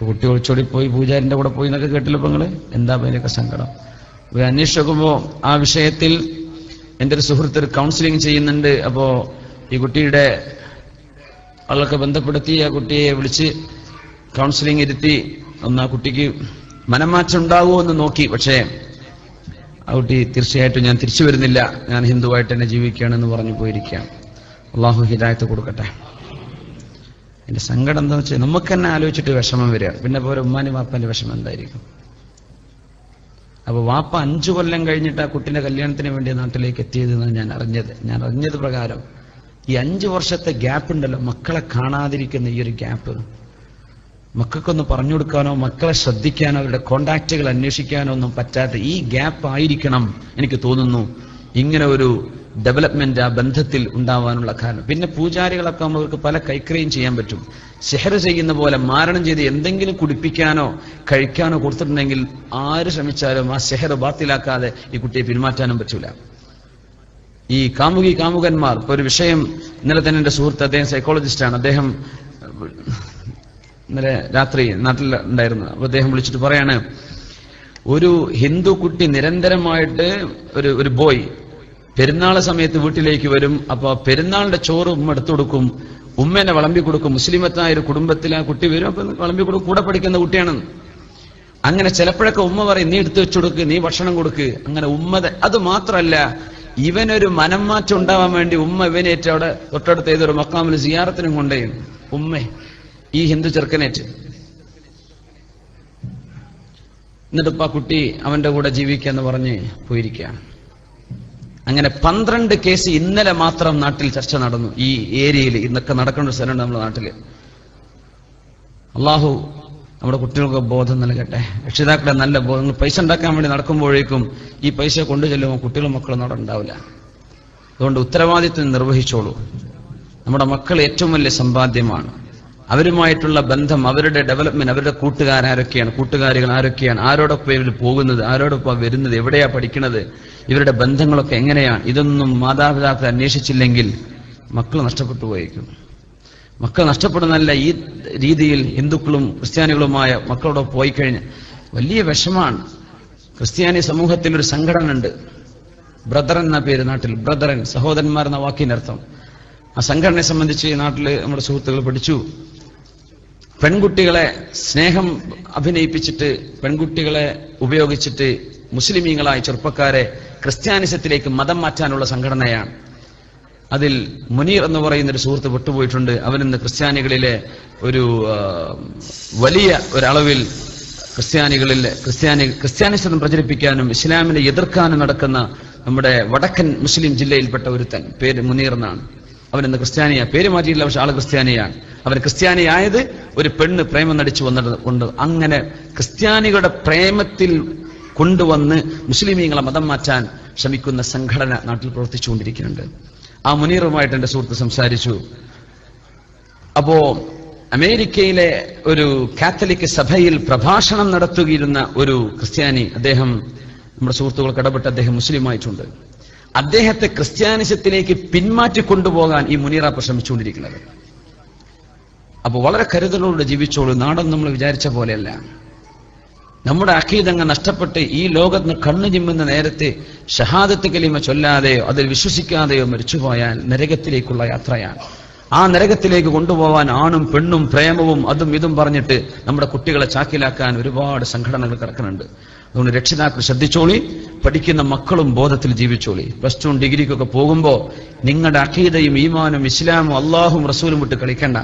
കുട്ടി ഒളിച്ചോടി പോയി പൂജാരിന്റെ കൂടെ പോയി എന്നൊക്കെ കേട്ടില്ല ഇപ്പൊ നിങ്ങൾ? എന്താ ഇതിനൊക്കെ സങ്കടം? ഇപ്പൊ അന്വേഷിച്ച് ആ വിഷയത്തിൽ എന്റെ ഒരു സുഹൃത്ത് ഒരു കൗൺസിലിംഗ് ചെയ്യുന്നുണ്ട്. അപ്പോ ഈ കുട്ടിയുടെ ആളൊക്കെ ബന്ധപ്പെടുത്തി ആ കുട്ടിയെ വിളിച്ച് കൗൺസിലിംഗ് ഇരുത്തി ഒന്ന് ആ കുട്ടിക്ക് മനംമാറ്റം ഉണ്ടാകുമോ എന്ന് നോക്കി. പക്ഷേ ആ കുട്ടി തീർച്ചയായിട്ടും ഞാൻ തിരിച്ചു വരുന്നില്ല. ഞാൻ ഹിന്ദുവായിട്ട് തന്നെ ജീവിക്കുകയാണെന്ന് പറഞ്ഞു പോയിരിക്കുകയാണ്. അള്ളാഹു ഹിദായത്ത് കൊടുക്കട്ടെ. എന്റെ സങ്കടം എന്താ വെച്ചാൽ നമുക്ക് തന്നെ ആലോചിച്ചിട്ട് വിഷമം വരിക. പിന്നെ പോലെ ഉമ്മാനും വാപ്പാന്റെ വിഷമം എന്തായിരിക്കും? അപ്പൊ വാപ്പ അഞ്ചു കൊല്ലം കഴിഞ്ഞിട്ട് ആ കുട്ടിന്റെ കല്യാണത്തിന് വേണ്ടി നാട്ടിലേക്ക് എത്തിയത് എന്നാണ് ഞാൻ അറിഞ്ഞത്. ഞാൻ അറിഞ്ഞത് പ്രകാരം ഈ അഞ്ചു വർഷത്തെ ഗ്യാപ്പ് ഉണ്ടല്ലോ മക്കളെ കാണാതിരിക്കുന്ന ഈ ഒരു ഗ്യാപ്പ് മക്കൾക്കൊന്ന് പറഞ്ഞു കൊടുക്കാനോ മക്കളെ ശ്രദ്ധിക്കാനോ അവരുടെ കോണ്ടാക്റ്റുകൾ അന്വേഷിക്കാനോ ഒന്നും പറ്റാത്ത ഈ ഗ്യാപ്പ് ആയിരിക്കണം എനിക്ക് തോന്നുന്നു. ഇങ്ങനെ ഒരു ഡെവലപ്മെന്റ് ആ ബന്ധത്തിൽ ഉണ്ടാവാനുള്ള കാരണം. പിന്നെ പൂജാരികളൊക്കെ നമ്മൾക്ക് പല കൈക്രയും ചെയ്യാൻ പറ്റും. ഷെഹർ ചെയ്യുന്ന പോലെ മാരണം ചെയ്ത് എന്തെങ്കിലും കുടിപ്പിക്കാനോ കഴിക്കാനോ കൊടുത്തിട്ടുണ്ടെങ്കിൽ ആര് ശ്രമിച്ചാലും ആ ഷെഹർ ബാത്തിലാക്കാതെ ഈ കുട്ടിയെ പിന്മാറ്റാനും പറ്റൂല. ഈ കാമുകി കാമുകന്മാർ ഇപ്പൊ ഒരു വിഷയം ഇന്നലെ തന്നെ എന്റെ സുഹൃത്ത് അദ്ദേഹം സൈക്കോളജിസ്റ്റാണ് അദ്ദേഹം ഇന്നലെ രാത്രി നാട്ടിൽ ഉണ്ടായിരുന്നു. അപ്പൊ അദ്ദേഹം വിളിച്ചിട്ട് പറയാണ് ഒരു ഹിന്ദു കുട്ടി നിരന്തരമായിട്ട് ഒരു ഒരു ബോയ് പെരുന്നാൾ സമയത്ത് വീട്ടിലേക്ക് വരും. അപ്പൊ പെരുന്നാളിന്റെ ചോറ് ഉമ്മ എടുത്തു കൊടുക്കും. ഉമ്മേനെ വിളമ്പി കൊടുക്കും. മുസ്ലിമത്തായ ഒരു കുടുംബത്തിൽ ആ കുട്ടി വരും. അപ്പൊ വിളമ്പി കൊടുക്കും. കൂടെ പഠിക്കുന്ന കുട്ടിയാണെന്ന്. അങ്ങനെ ചിലപ്പോഴൊക്കെ ഉമ്മ പറയും നീ എടുത്തു വെച്ചു കൊടുക്ക്. നീ ഭക്ഷണം കൊടുക്ക്. അങ്ങനെ ഉമ്മ അത് മാത്രമല്ല ഇവനൊരു മനംമാറ്റം ഉണ്ടാവാൻ വേണ്ടി ഉമ്മ ഇവനേറ്റ് അവിടെ തൊട്ടടുത്ത് ഏതൊരു മക്കാമിൽ സിയാറത്തിനും കൊണ്ടേ ഉമ്മ ഈ ഹിന്ദു ചെറുക്കനേറ്റ്. എന്നിട്ട് ആ കുട്ടി അവന്റെ കൂടെ ജീവിക്കാന്ന് പറഞ്ഞ് പോയിരിക്കുകയാണ്. അങ്ങനെ പന്ത്രണ്ട് കേസ് ഇന്നലെ മാത്രം നാട്ടിൽ ചർച്ച നടന്നു. ഈ ഏരിയയിൽ ഇന്നൊക്കെ നടക്കേണ്ട ഒരു സ്ഥലമുണ്ട് നമ്മുടെ നാട്ടിൽ. അള്ളാഹു നമ്മുടെ കുട്ടികൾക്ക് ബോധം നൽകട്ടെ. രക്ഷിതാക്കളെ നല്ല ബോധം. പൈസ ഉണ്ടാക്കാൻ വേണ്ടി നടക്കുമ്പോഴേക്കും ഈ പൈസ കൊണ്ടു ചെല്ലുമ്പോൾ കുട്ടികളും മക്കളും അവിടെ ഉണ്ടാവില്ല. അതുകൊണ്ട് ഉത്തരവാദിത്വം നിർവഹിച്ചോളൂ. നമ്മുടെ മക്കൾ ഏറ്റവും വലിയ സമ്പാദ്യമാണ്. അവരുമായിട്ടുള്ള ബന്ധം അവരുടെ ഡെവലപ്മെന്റ് അവരുടെ കൂട്ടുകാരാരൊക്കെയാണ് കൂട്ടുകാരികൾ ആരൊക്കെയാണ് ആരോടൊപ്പം ഇവർ പോകുന്നത് ആരോടൊപ്പം വരുന്നത് എവിടെയാ പഠിക്കുന്നത് ഇവരുടെ ബന്ധങ്ങളൊക്കെ എങ്ങനെയാണ് ഇതൊന്നും മാതാപിതാക്കൾ അന്വേഷിച്ചില്ലെങ്കിൽ മക്കൾ നഷ്ടപ്പെട്ടു പോയേക്കും. മക്കൾ നഷ്ടപ്പെടുന്നല്ല ഈ രീതിയിൽ ഹിന്ദുക്കളും ക്രിസ്ത്യാനികളുമായ മക്കളോട് പോയി കഴിഞ്ഞ് വലിയ വിഷമാണ്. ക്രിസ്ത്യാനി സമൂഹത്തിൽ ഒരു സംഘടന ഉണ്ട് ബ്രദറൻ എന്ന പേര് നാട്ടിൽ ബ്രദറൻ സഹോദരന്മാർ എന്ന വാക്കിനർത്ഥം ആ സംഘടനയെ സംബന്ധിച്ച് നാട്ടിൽ നമ്മുടെ സുഹൃത്തുക്കൾ പഠിച്ചു. പെൺകുട്ടികളെ സ്നേഹം അഭിനയിപ്പിച്ചിട്ട് പെൺകുട്ടികളെ ഉപയോഗിച്ചിട്ട് മുസ്ലിമീങ്ങളായ ചെറുപ്പക്കാരെ ക്രിസ്ത്യാനിസത്തിലേക്ക് മതം മാറ്റാനുള്ള സംഘടനയാണ്. അതിൽ മുനീർ എന്ന് പറയുന്ന ഒരു സുഹൃത്ത് വിട്ടുപോയിട്ടുണ്ട്. അവനിന്ന് ക്രിസ്ത്യാനികളിലെ ഒരു വലിയ ഒരളവിൽ ക്രിസ്ത്യാനികളിൽ ക്രിസ്ത്യാനി ക്രിസ്ത്യാനിസം പ്രചരിപ്പിക്കാനും ഇസ്ലാമിനെ എതിർക്കാനും നടക്കുന്ന നമ്മുടെ വടക്കൻ മുസ്ലിം ജില്ലയിൽപ്പെട്ട ഒരുത്തൻ. പേര് മുനീർ എന്നാണ്. അവനിന്ന് ക്രിസ്ത്യാനിയ? പേര് മാറ്റിയില്ല പക്ഷെ ആൾ ക്രിസ്ത്യാനിയാണ്. അവൻ ക്രിസ്ത്യാനിയായത് ഒരു പെണ്ണ് പ്രേമം നടിച്ചു വന്നത് കൊണ്ട് അങ്ങനെ ക്രിസ്ത്യാനികളുടെ പ്രേമത്തിൽ കൊണ്ടുവന്ന് മുസ്ലിമീങ്ങളെ മതം മാറ്റാൻ ശ്രമിക്കുന്ന സംഘടന നാട്ടിൽ പ്രവർത്തിച്ചുകൊണ്ടിരിക്കുന്നുണ്ട്. ആ മുനീറുമായിട്ട് എന്റെ സുഹൃത്ത് സംസാരിച്ചു. അപ്പോ അമേരിക്കയിലെ ഒരു കാത്തലിക് സഭയിൽ പ്രഭാഷണം നടത്തുകയിരുന്ന ഒരു ക്രിസ്ത്യാനി അദ്ദേഹം നമ്മുടെ സുഹൃത്തുക്കൾക്ക് ഇടപെട്ട് അദ്ദേഹം മുസ്ലിമായിട്ടുണ്ട്. അദ്ദേഹത്തെ ക്രിസ്ത്യാനിസത്തിലേക്ക് പിന്മാറ്റി കൊണ്ടുപോകാൻ ഈ മുനീറ ശ്രമിച്ചുകൊണ്ടിരിക്കുന്നത് അപ്പൊ വളരെ കരുതലോടെ ജീവിച്ചോളൂ. നാടൻ നമ്മൾ വിചാരിച്ച പോലെയല്ല. നമ്മുടെ അഖീദങ്ങ് നഷ്ടപ്പെട്ട് ഈ ലോകത്ത് കണ്ണു ചിമ്മുന്ന നേരത്തെ ഷഹാദത്ത് കലിമ ചൊല്ലാതെയോ അതിൽ വിശ്വസിക്കാതെയോ മരിച്ചുപോയാൽ നരകത്തിലേക്കുള്ള യാത്രയാണ്. ആ നരകത്തിലേക്ക് കൊണ്ടുപോകാൻ ആണും പെണ്ണും പ്രേമവും അതും ഇതും പറഞ്ഞിട്ട് നമ്മുടെ കുട്ടികളെ ചാക്കിലാക്കാൻ ഒരുപാട് സംഘടനകൾ കിടക്കുന്നുണ്ട്. അതുകൊണ്ട് രക്ഷിതാക്കൾ ശ്രദ്ധിച്ചോളി പഠിക്കുന്ന മക്കളും ബോധത്തിൽ ജീവിച്ചോളി. പ്ലസ് ടു ഡിഗ്രിക്കൊക്കെ പോകുമ്പോൾ നിങ്ങളുടെ അഖീദയും ഈമാനും ഇസ്ലാമും അള്ളാഹും റസൂലും വിട്ട് കളിക്കണ്ട.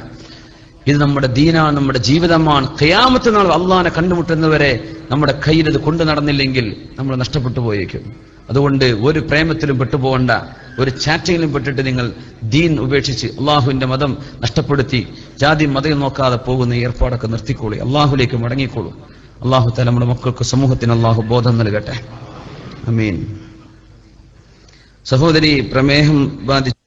ഇത് നമ്മുടെ ദീനാണ് നമ്മുടെ ജീവിതമാണ്. ഖിയാമത്ത് നാൾ അള്ളാഹിനെ കണ്ടുമുട്ടുന്നവരെ നമ്മുടെ കയ്യിൽ ഇത് കൊണ്ടു നടന്നില്ലെങ്കിൽ നമ്മൾ നഷ്ടപ്പെട്ടു പോയേക്കും. അതുകൊണ്ട് ഒരു പ്രേമത്തിലും പെട്ടുപോകണ്ട. ഒരു ചാറ്റിങ്ങിലും പെട്ടിട്ട് നിങ്ങൾ ദീൻ ഉപേക്ഷിച്ച് അള്ളാഹുവിന്റെ മതം നഷ്ടപ്പെടുത്തി ജാതി മതം നോക്കാതെ പോകുന്ന ഏർപ്പാടൊക്കെ നിർത്തിക്കോളി. അള്ളാഹുലേക്ക് മടങ്ങിക്കോളൂ. അള്ളാഹു തല നമ്മുടെ മക്കൾക്ക് സമൂഹത്തിന് അള്ളാഹു ബോധം നൽകട്ടെ. അമീൻ സഹോദരി പ്രമേഹം ബാധിച്ചു